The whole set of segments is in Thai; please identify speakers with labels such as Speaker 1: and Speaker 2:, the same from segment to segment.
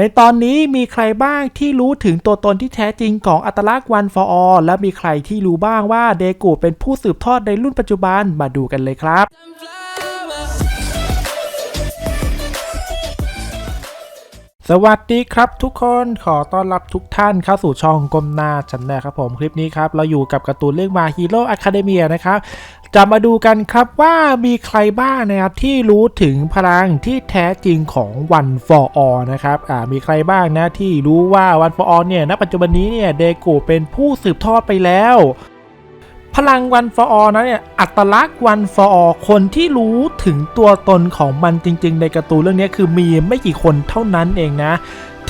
Speaker 1: ในตอนนี้มีใครบ้างที่รู้ถึงตัวตนที่แท้จริงของอัตลักษณ์วันฟอร์อและมีใครที่รู้บ้างว่าเดกูเป็นผู้สืบทอดในรุ่นปัจจุบันมาดูกันเลยครับ สวัสดีครับทุกคนขอต้อนรับทุกท่านเข้าสู่ช่องกลมหน้าชันแนลครับผมคลิปนี้ครับเราอยู่กับการ์ตูนเรื่องมาฮีโร่อะคาเดเมียนะครับจะมาดูกันครับว่ามีใครบ้างนะครับที่รู้ถึงพลังที่แท้จริงของวัน for all นะครับอ่ามีใครบ้างนะที่รู้ว่าวัน for all เนี่ยณปัจจุบันนี้เนี่ยเดโกเป็นผู้สืบทอดไปแล้ว พลังวันฟออ้นั่นะเนี่ยอัตลักษณ์วันฟออคนที่รู้ถึงตัวตนของมันจริง ๆ ในการ์ตูนเรื่องนี้คือมีไม่กี่คนเท่านั้นเองนะ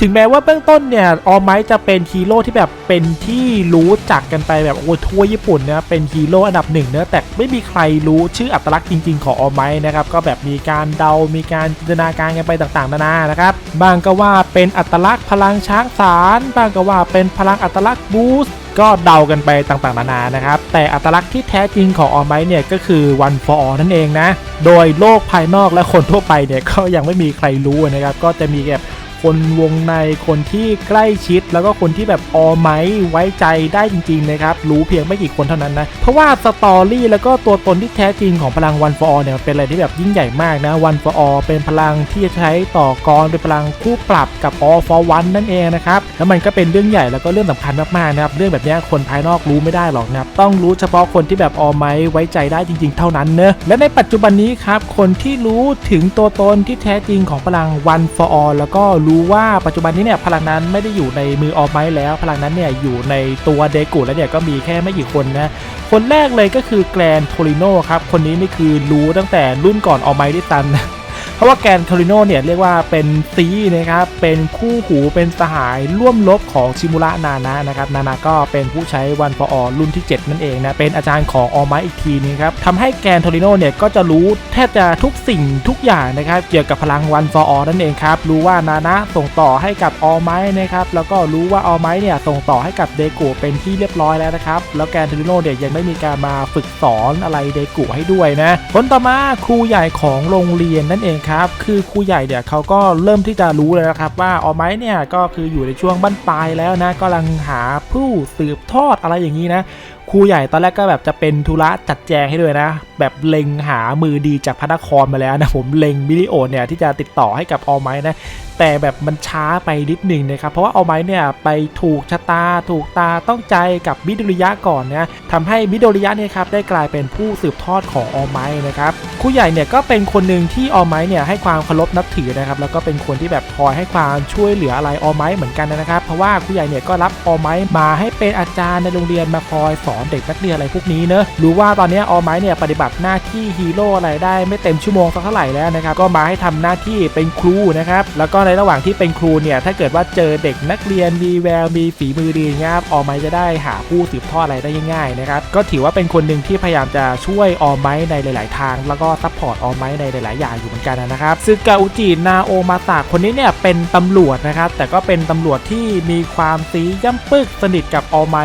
Speaker 1: ถึงแม้ว่าเบื้องต้นเนี่ยออมไมจะเป็นฮีโร่ที่แบบเป็นที่รู้จักกันไปแบบโอ้ทั่วญี่ปุ่นนะเป็นฮีโร่อันดับหนึ่งเนะแต่ไม่มีใครรู้ชื่ออัตลักษณ์จริง ๆ ของออมไมนะครับก็แบบมีการเดา มีการจินตนาการกันไปต่างๆนานานะครับบางก็ว่าเป็นอัตลักษณ์พลังช้างสารบางก็ว่าเป็นพลังอัตลักษณ์บูสต์ก็เดากันไปต่างๆนานานะครับ แต่อัตลักษณ์ที่แท้จริงของออมไบเนี่ยก็คือ one for all นั่นเองนะ โดยโลกภายนอกและคนทั่วไปเนี่ยก็ยังไม่มีใครรู้นะครับ ก็จะมีแบบ คนวงในคนที่ใกล้ชิด แล้วก็คนที่แบบออไมไว้ใจได้จริงๆนะครับรู้เพียงไม่กี่คนเท่านั้นนะเพราะว่าสตอรี่แล้วก็ตัวตนที่แท้จริงของพลัง one for all เนี่ยเป็นอะไรที่แบบยิ่งใหญ่มากนะ one for all เป็นพลังที่จะใช้ต่อกรเป็นพลังคู่ปรับกับ all for one นั่นเองนะครับแล้วมันก็เป็นเรื่องใหญ่แล้วก็เรื่องสำคัญมากๆนะครับเรื่องแบบนี้คนภายนอกรู้ไม่ได้หรอกนะครับต้องรู้เฉพาะคนที่แบบออไมไว้ใจได้จริง ๆ เท่านั้นเนอะและในปัจจุบันนี้ครับคนที่รู้ถึงตัวตนที่แท้จริงของพลัง one for all แล้วก็รูว่าปัจจุบันนี้เนี่ยพลังนั้นไม่ได้อยู่ในมือออไมแล้ว พลังนั้นเนี่ยอยู่ในตัวเดกูแล้วเนี่ยก็มีแค่ไม่กี่คนนะคนแรกเลยก็คือแกรนโทริโนครับคนนี้นี่คือรู้ตั้งแต่รุ่นก่อนออไม้ดิสตัน เพราะว่าแกนโทริโนเนี่ยเรียกว่าเป็นซีนะครับ เป็นคู่หู เป็นสหายร่วมรบของชิมุระนานะนะครับ นานาก็เป็นผู้ใช้วันฟออรุ่นที่ 7 นั่นเองนะ เป็นอาจารย์ของออไมอีกทีนึงครับทำให้แกนโทริโนเนี่ยก็จะรู้แทบจะทุกสิ่งทุกอย่างนะครับ เกี่ยวกับพลังวันฟออนั่นเองครับ รู้ว่านานะส่งต่อให้กับออไมนะครับ แล้วก็รู้ว่าออไมเนี่ยส่งต่อให้กับเดกุเป็นที่เรียบร้อยแล้วนะครับ แล้วแกนโทริโนเนี่ยยังได้มีการมาฝึกสอนอะไรเดกุให้ด้วยนะคนต่อมาครูใหญ่ของโรงเรียนนั่นเองครับ คือครูใหญ่เนี่ยเขาก็เริ่มที่จะรู้เลยนะครับ ว่าออไมเนี่ยก็คืออยู่ในช่วงบั้นปลายแล้วนะกำลังหาผู้สืบทอดอะไรอย่างนี้นะครูใหญ่ตอนแรกก็แบบจะเป็นธุระจัดแจงให้ด้วยนะ แบบเล็งหามือดีจากพระนครมาแล้วนะผมเล็งมิลิโอเนี่ยที่จะติดต่อให้กับออไมนะ แต่แบบมันช้าไปนิดหนึ่งนะครับ เพราะว่าออไม้เนี่ยไปถูกชะตาถูกตาต้องใจกับมิโดริยะก่อนนะทำให้มิโดริยะเนี่ยครับได้กลายเป็นผู้สืบทอดของออไม้นะครับครูใหญ่เนี่ยก็เป็นคนหนึ่งที่ออไม้เนี่ยให้ความเคารพนับถือนะครับแล้วก็เป็นคนที่แบบคอยให้ความช่วยเหลืออะไรออไม้เหมือนกันนะครับ เพราะว่าครูใหญ่เนี่ยก็รับออไม้มาให้เป็นอาจารย์ในโรงเรียนมาคอยสอนเด็กนักเรียนอะไรพวกนี้เนอะรู้ว่าตอนนี้ออไม้เนี่ยปฏิบัติหน้าที่ฮีโร่อะไรได้ไม่เต็มชั่วโมงสักเท่าไหร่แล้วนะครับก็มาให้ทำหน้าที่เป็นครูนะครับแล้วก็ในในระหว่างที่เป็นครูเนี่ยถ้าเกิดว่าเจอเด็กนักเรียนมีแววมีฝีมือดีเงี้ยครับออไมจะได้หาผู้สืบทอดอะไรได้ง่ายๆนะครับก็ถือว่าเป็นคนหนึ่งที่พยายามจะช่วยออมไมในหลาย ๆ ทาง แล้วก็ซัพพอร์ตออมไมในหลาย ๆ อย่างอยู่เหมือนกันนะครับซึกาอุจินาโอมาตะคนนี้เนี่ยเป็นตำรวจนะครับแต่ก็เป็นตำรวจที่มีความซีย่ำปึกสนิทกับออมไม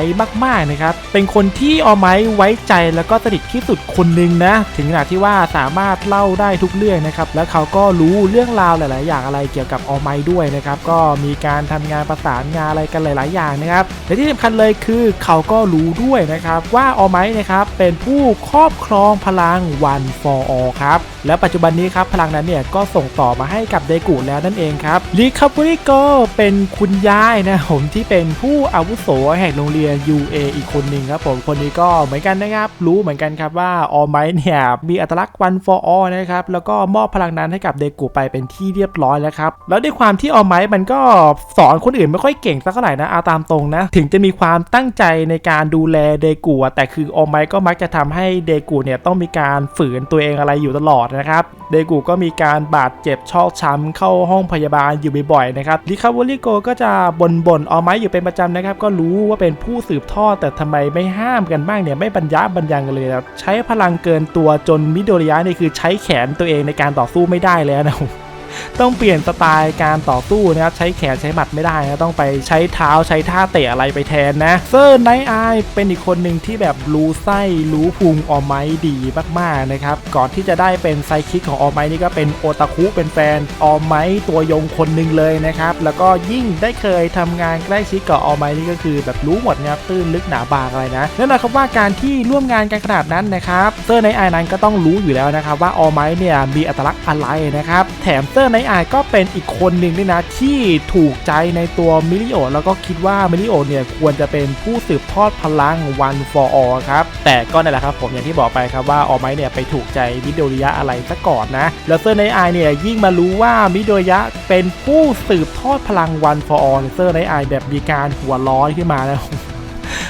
Speaker 1: มาก ๆ นะครับเป็นคนที่ออมไมไว้ใจแล้วก็สนิทที่สุดคนหนึ่งนะถึงขนาดที่ว่าสามารถเล่าได้ทุกเรื่องนะครับแล้วเขาก็รู้เรื่องราวหลาย ๆ อย่างอะไรเกี่ยวกับออไมด้วยนะครับก็มีการทำงานประสานงานอะไรกันหลาย ๆ อย่างนะครับและที่สำคัญเลยคือเขาก็รู้ด้วยนะครับว่าออไมนะครับเป็นผู้ครอบครองพลัง One for All ครับและปัจจุบันนี้ครับพลังนั้นเนี่ยก็ส่งต่อมาให้กับเดกุแล้วนั่นเองครับรีคัฟเวอรี่ก็เป็นคุณยายนะผมที่เป็นผู้อาวุโสแห่งโรงเรียน UA อีกคนหนึ่งครับผมคนนี้ก็เหมือนกันนะครับ รู้เหมือนกันครับว่าออไมเนี่ยมีอัตลักษณ์ One for All นะครับแล้วก็มอบพลังนั้นให้กับเดกุไปเป็นที่เรียบร้อยแล้วครับแล้วด้วยความที่ออไมมันก็สอนคนอื่นไม่ค่อยเก่งสักเท่าไหร่นะเอาตามตรงนะ ถึงจะมีความตั้งใจในการดูแลเดกูแต่คือออไมก็มักจะทำให้เดกูเนี่ยต้องมีการฝืนตัวเองอะไรอยู่ตลอดนะครับเดกูก็มีการบาดเจ็บชอกช้ำเข้าห้องพยาบาลอยู่บ่อยๆนะครับลิคา v วลิโกก็จะบ่นๆออไมอยู่เป็นประจำนะครับ ก็รู้ว่าเป็นผู้สืบทอดแต่ทำไมไม่ห้ามกันบ้างเนี่ยไม่บรรยะบรรยังกันเลยนะใช้พลังเกินตัวจนมิโดริยะนี่คือใช้แขนตัวเองในการต่อสู้ไม่ได้แล้วนะ ต้องเปลี่ยนสไตล์การต่อสู้นะครับใช้แขนใช้หมัดไม่ได้นะต้องไปใช้เท้าใช้ท่าเตะอะไรไปแทนนะเซอร์ไนท์ไอเป็นอีกคนหนึ่งที่แบบรู้ไส้รู้พุงออมไมดีมากๆนะครับก่อนที่จะได้เป็นไซคิกของออมไมนี่ก็เป็นโอตาคุเป็นแฟนออมไมตัวยงคนหนึ่งเลยนะครับแล้วก็ยิ่งได้เคยทำงานใกล้ชิดกับออมไมนี่ก็คือแบบรู้หมดนะครับตื้นลึกหนาบางอะไรนะนั่นหมายความว่าการที่ร่วมงานกันขนาดนั้นนะครับเซอร์ไนท์ไอนั้นก็ต้องรู้อยู่แล้วนะครับว่าออมไมเนี่ยมีอัตลักษณ์อะไรนะครับแถมเซอร์ไนท์ไอก็เป็นอีกคนหนึ่งด้วยนะ ที่ถูกใจในตัวมิริโอแล้วก็คิดว่ามิริโอเนี่ยควรจะเป็นผู้สืบทอดพลัง One for All ครับ แต่ก็นั่นแหละครับผมอย่างที่บอกไปครับว่าออมไมเนี่ยไปถูกใจมิโดริยะอะไรซะก่อนนะ แล้วเซอร์ไนท์ไอเนี่ยยิ่งมารู้ว่ามิโดริยะเป็นผู้สืบทอดพลัง One for All เซอร์ไนท์ไอแบบมีการหัวร้อนขึ้นมานะ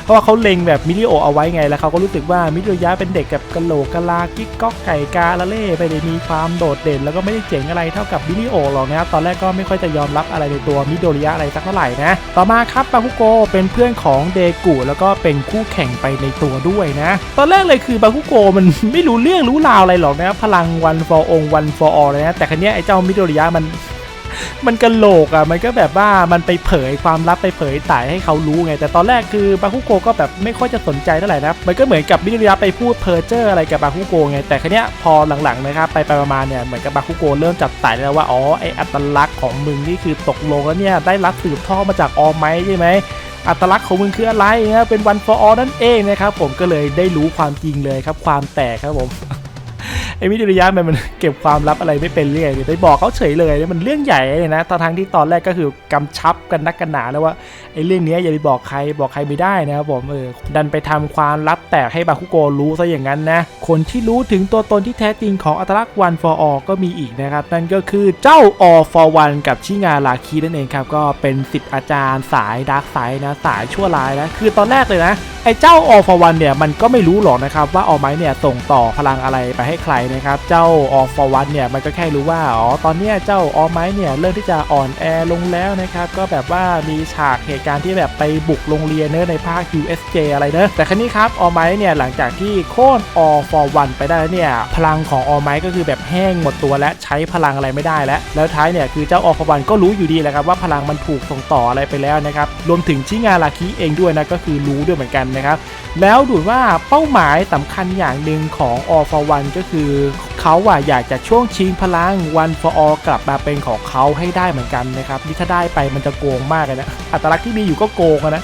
Speaker 1: เพราะว่าเขาเล็งแบบมิริโอเอาไว้ไงแล้วเขาก็รู้สึกว่ามิโดริยะเป็นเด็กกับกะโหลกกะลากิ๊กก๊อกไก่กาละเล่ไปได้มีความโดดเด่น แล้วก็ไม่ได้เจ๋งอะไรเท่ากับมิริโอหรอกนะครับตอนแรกก็ไม่ค่อยจะยอมรับอะไรในตัวมิโดริยะอะไรสักเท่าไหร่นะต่อมาครับบาคุโกเป็นเพื่อนของเดกุแล้วก็เป็นคู่แข่งไปในตัวด้วยนะ ตอนแรกเลยคือบาคุโกมันไม่รู้เรื่องรู้ราวอะไรหรอกนะพลังวัน for องค์ one for all เลยนะแต่ครั้นี้ยไอ้เจ้ามิโดริยะมัน มันกระโหลกอะมันก็แบบว่ามันไปเผยความลับไปเผยสายให้เขารู้ไง แต่ตอนแรกคือบาคุโกก็แบบไม่ค่อยจะสนใจเท่าไหร่นะมันก็เหมือนกับมิริยะไปพูดเพอเจอร์อะไรกับบาคุโกไงแต่ครั้นี้ยพอหลังๆนะครับไปไปๆมาๆเนี่ยเหมือนกับบาคุโกเริ่มจับสายแล้วว่าอ๋อไออัตลักษณ์ของมึงนี่คือตกลงแล้วเนี่ยได้รับสืบทอดมาจากออมไหมใช่ไหมอัตลักษณ์ของมึงคืออะไรนะเป็นวัน for all นั่นเองนะครับผมก็เลยได้รู้ความจริงเลยครับความแตกครับผม ไอ้มิจิริยะมันมันเก็บความลับอะไรไม่เป็นเรื่อยเลยไปบอกเขาเฉยเลยมันเรื่องใหญ่เลยนะตอนทางที่ตอนแรกก็คือกำชับกันนักกันหนาแล้วว่าไอ้เรื่องเนี้ยอย่าไปบอกใครบอกใครไม่ได้นะครับผมเออดันไปทำความลับแตกให้บาคุโกรู้ซะอย่างนั้นนะคนที่รู้ถึงตัวตนที่แท้จริงของอัตลักษณ์ one for all ก็มีอีกนะครับนั่นก็คือเจ้า all for one กับชิงาลาคีนั่นเองครับก็เป็นสิทธิ์อาจารย์สายดาร์กไซด์นะสายชั่วร้ายนะคือตอนแรกเลยนะไอ้เจ้า All for One เนี่ยมันก็ไม่รู้หรอกนะครับว่า All Might เนี่ยส่งต่อพลังอะไรไปให้ใครนะครับ เจ้า All for One เนี่ยมันก็แค่รู้ว่า อ๋อ ตอนนี้เจ้า All Might เนี่ยเริ่มที่จะอ่อนแอลงแล้วนะครับ ก็แบบว่ามีฉากเหตุการณ์ที่แบบไปบุกโรงเรียนเนอะในภาค USJ อะไรเนอะแต่ครั้นี้ครับ All Might เนี่ยหลังจากที่โค่น All for One ไปได้เนี่ยพลังของ All Might ก็คือแบบแห้งหมดตัวและใช้พลังอะไรไม่ได้แล้ว แล้วท้ายเนี่ยคือเจ้า All for One ก็รู้อยู่ดีแหละครับว่าพลังมันถูกส่งต่ออะไรไปแล้วนะครับรวมถึงชิงาลาคิเองด้วยนะก็คือรู้ด้วยเหมือนกันนะครับแล้วดูว่าเป้าหมายสำคัญอย่างหนึ่งของ All for One ก็คือเขาอะอยากจะช่วงชิงพลังวันฟอร์อกลับมาเป็นของเขาให้ได้เหมือนกันนะครับนี่ถ้าได้ไปมันจะโกงมากเลยนะอัตลักษณ์ที่มีอยู่ก็โกงนะ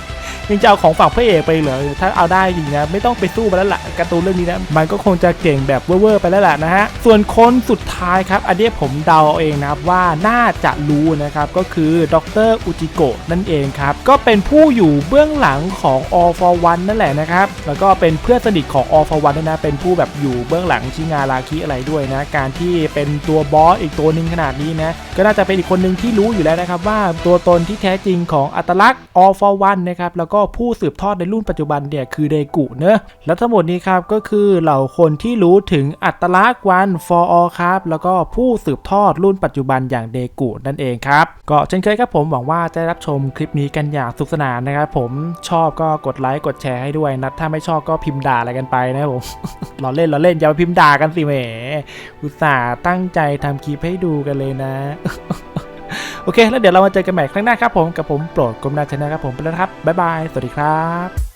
Speaker 1: ยังจะเอาของฝั่งพระเอกไปเหรอถ้าเอาได้จริงนะไม่ต้องไปสู้มาแล้วล่ะการ์ตูนเรื่องนี้นะมันก็คงจะเก่งแบบเวอร์ไปแล้วล่ะนะฮะส่วนคนสุดท้ายครับอันนี้ผมเดาเอาเองนะครับว่าน่าจะรู้นะครับก็คือดรอุจิโกะนั่นเองครับก็เป็นผู้อยู่เบื้องหลังของ All for One นั่นแหละนะครับแล้วก็เป็นเพื่อนสนิทของ All for One ด้วยนะเป็นผู้แบบอยู่เบื้องหลังชิงาราคิอะไรด้วยนะการที่เป็นตัวบอสอีกตัวหนึ่งขนาดนี้นะก็น่าจะเป็นอีกคนหนึ่งที่รู้อยู่แล้วนะครับว่าตัวตนที่แท้จริงของอัตลักษณ์ All for One นะครับแล้วก็ผู้สืบทอดในรุ่นปัจจุบันเนี่ยคือเดกุเนอะและทั้งหมดนี้ครับก็คือเหล่าคนที่รู้ถึงอัตลักษณ์ One for All ครับแล้วก็ผู้สืบทอดรุ่นปัจจุบันอย่างเดกุนั่นเองครับก็เช่นเคยครับผมหวังว่าจะรับชมคลิปนี้กันอย่างสนุกสนานนะครับผมชอบก็กดไลค์กดแชร์ให้ด้วยนะถ้าไม่ชอบก็พิมพ์ด่าอะไรกันไปนะครับผมเราเล่นเราเล่นอย่ามาพิมพ์ด่ากันสิแหมอุตส่าห์ตั้งใจทำคลิปให้ดูกันเลยนะ โอเค แล้วเดี๋ยวเรามาเจอกันใหม่ครั้งหน้าครับผมกับผมโปรดกลมนาชนะครับผมไปแล้วครับบ๊ายบายสวัสดีครับ